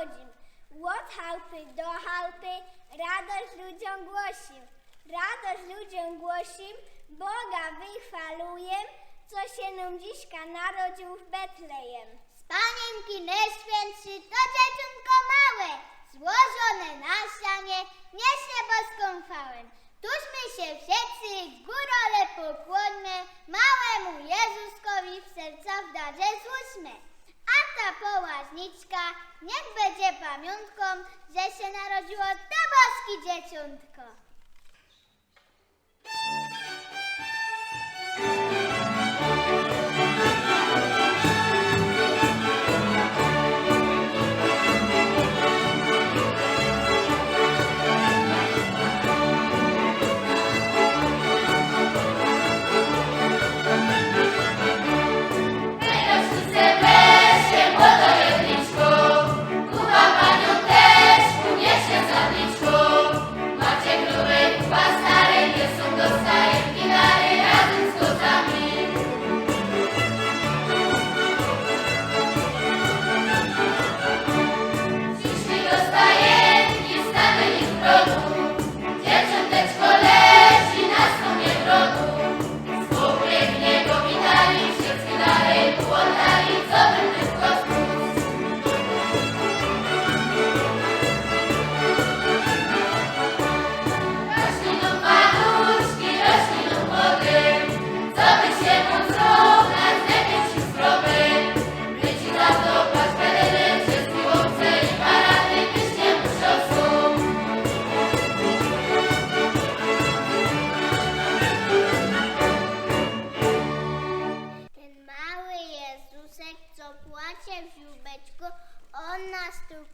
od rana już chodzim. Od chałupy do chałupy radość ludziom głosim. Radość ludziom głosim, Boga wychwaluję, co się nam dziśka narodził w Betlejem. Z panienki najświętszy to dzieciątko małe, złożone na ścianie, niesie boską chwałę. Tużmy się wszyscy, górole pokłonne, małemu Jezuskowi w serca w darze złóżmy. Ta połażniczka niech będzie pamiątką, że się narodziło to boskie dzieciątko.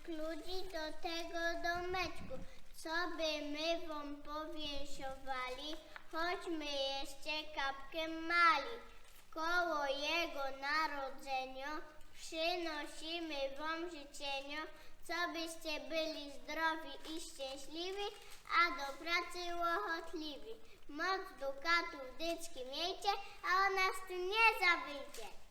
Ludzi do tego domeczku. Co by my wam powięsiowali, choćmy jeszcze kapkę mali. Koło Jego narodzenia przynosimy wam życzenia, co byście byli zdrowi i szczęśliwi, a do pracy łochotliwi. Moc dukatów dycki miejcie, a o nas tu nie zawyjdzie.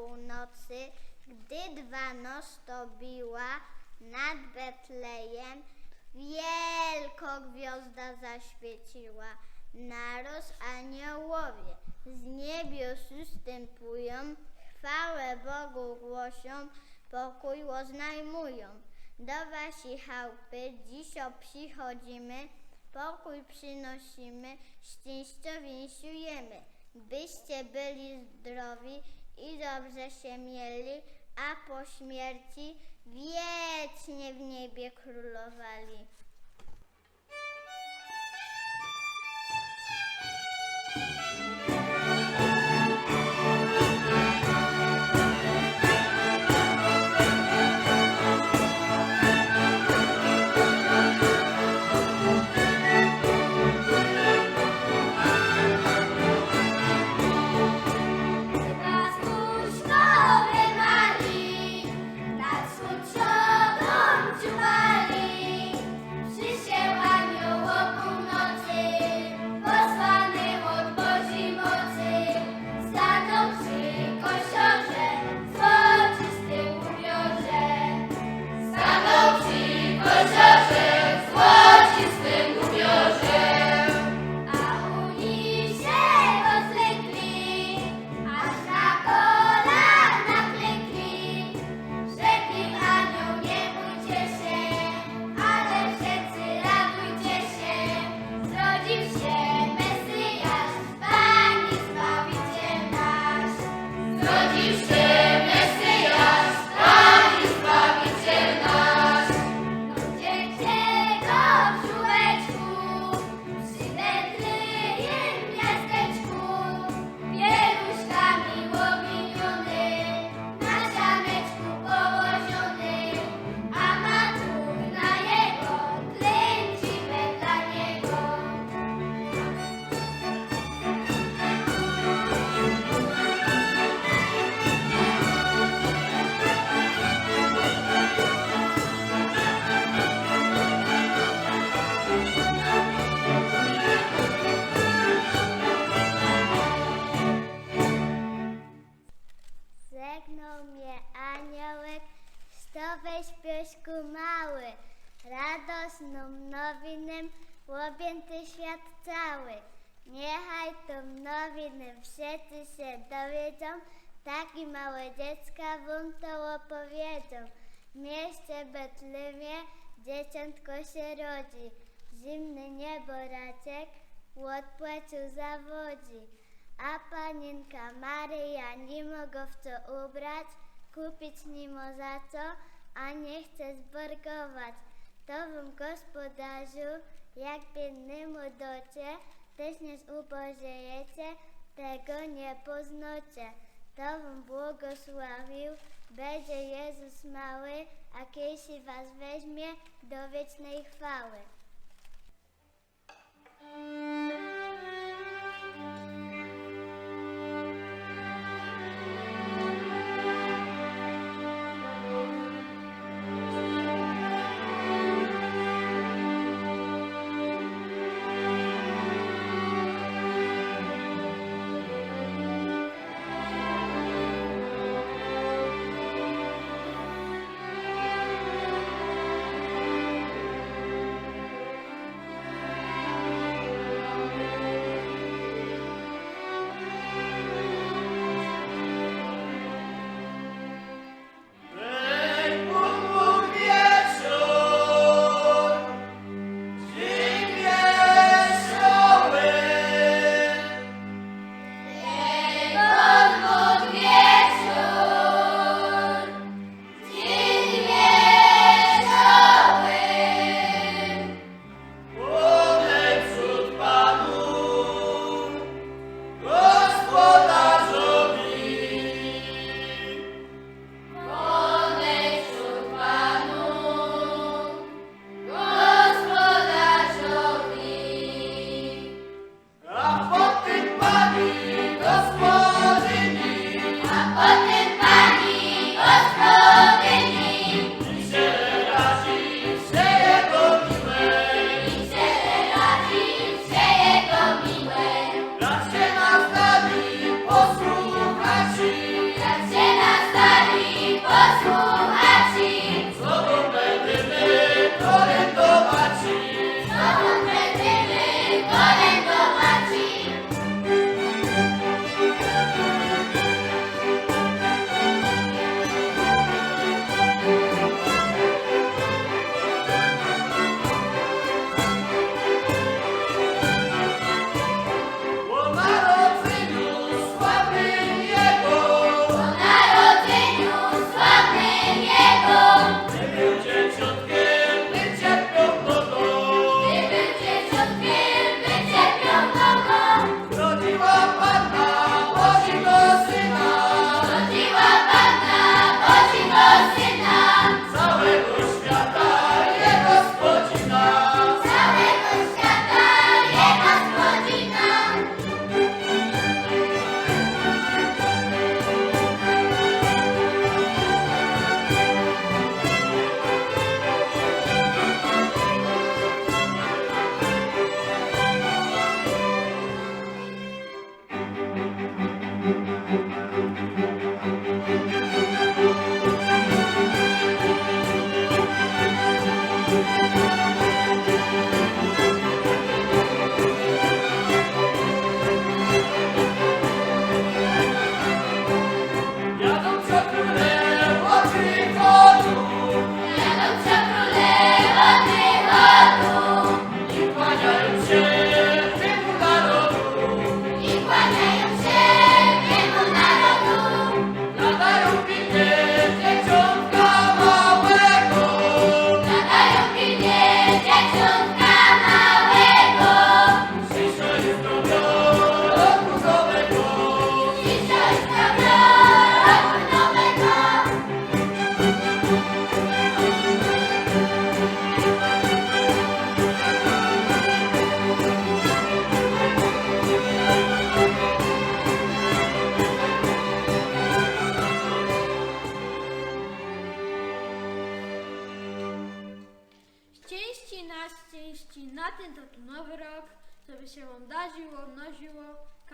Północy, gdy dwa noc to biła nad Betlejem, wielko gwiazda zaświeciła. Naroz aniołowie z niebios ustępują, chwałę Bogu głoszą, pokój oznajmują. Do wasi chałupy dziś przychodzimy, pokój przynosimy, szczęście winsiujemy, byście byli zdrowi i dobrze się mieli, a po śmierci wiecznie w niebie królowali. Pastuszkowie radosną nowinem objęty świat cały. Niechaj tą nowiny wszyscy się dowiedzą, taki małe dziecka wam to opowiedzą. W mieście Betlemie dzieciątko się rodzi, zimny nieboraczek odpłacił zawodzi. A panienka Maryja nie mogła w co ubrać, kupić nie ma za co, a nie chce zborgować. Wam gospodarzu, jak biednemu docie, też nie zubożejecie, tego nie poznacie. To wam błogosławił, będzie Jezus mały, a kiedyś was weźmie do wiecznej chwały.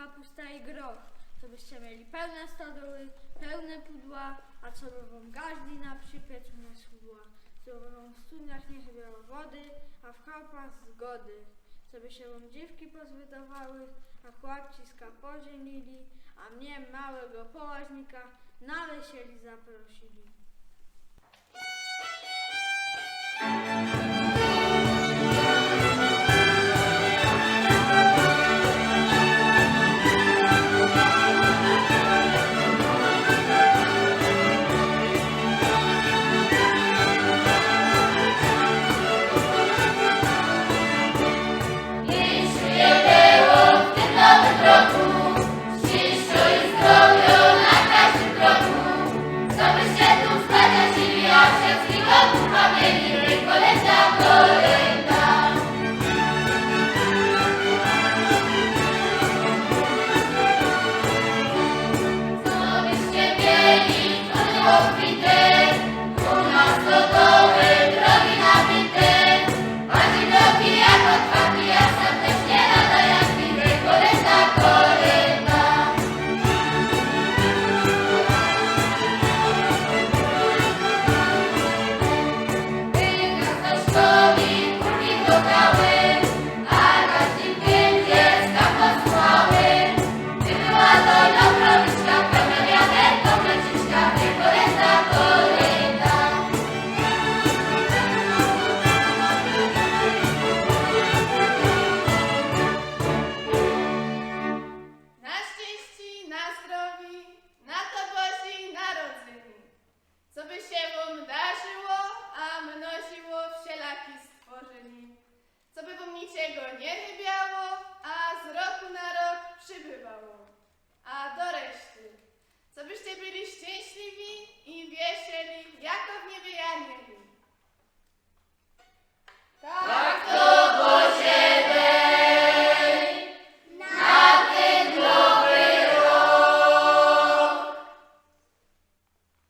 Kapusta i groch, co byście mieli pełne stodoły, pełne pudła, a co wam gaźli na przypiec nie schudła, co wam w studniach nie chybiało wody, a w chałupach zgody, co by się wam dziewki pozwydawały, a chłopciska pożenili, a mnie małego połaźnika na wesieli zaprosili. Co by się wam darzyło, a mnożyło wszelaki stworzeni. Co by wam niczego nie chybiało, a z roku na rok przybywało. A do reszty, co byście byli szczęśliwi i wiesieli, jako w niebie anieli. Tak!